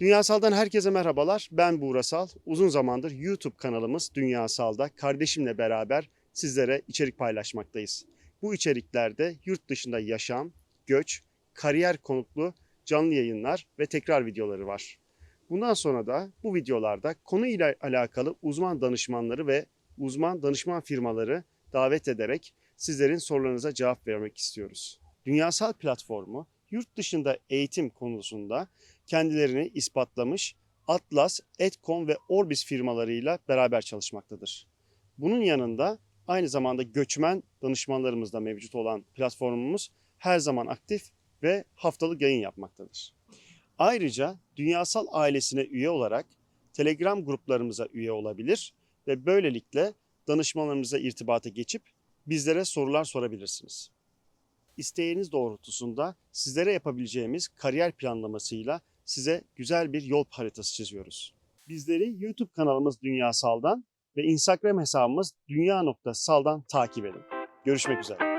Dünyasal'dan herkese merhabalar. Ben Buğra Sal. Uzun zamandır YouTube kanalımız Dünyasal'da kardeşimle beraber sizlere içerik paylaşmaktayız. Bu içeriklerde yurt dışında yaşam, göç, kariyer konuklu canlı yayınlar ve tekrar videoları var. Bundan sonra da bu videolarda konu ile alakalı uzman danışmanları ve uzman danışman firmaları davet ederek sizlerin sorularınıza cevap vermek istiyoruz. Dünyasal platformu yurt dışında eğitim konusunda kendilerini ispatlamış Atlas, Etcom ve Orbis firmalarıyla beraber çalışmaktadır. Bunun yanında aynı zamanda göçmen danışmanlarımız da mevcut olan platformumuz her zaman aktif ve haftalık yayın yapmaktadır. Ayrıca Dünyasal ailesine üye olarak Telegram gruplarımıza üye olabilir ve böylelikle danışmanlarımıza irtibata geçip bizlere sorular sorabilirsiniz. İsteğiniz doğrultusunda sizlere yapabileceğimiz kariyer planlamasıyla size güzel bir yol haritası çiziyoruz. Bizleri YouTube kanalımız Dünyasal'dan ve Instagram hesabımız dünya.sal'dan takip edin. Görüşmek üzere.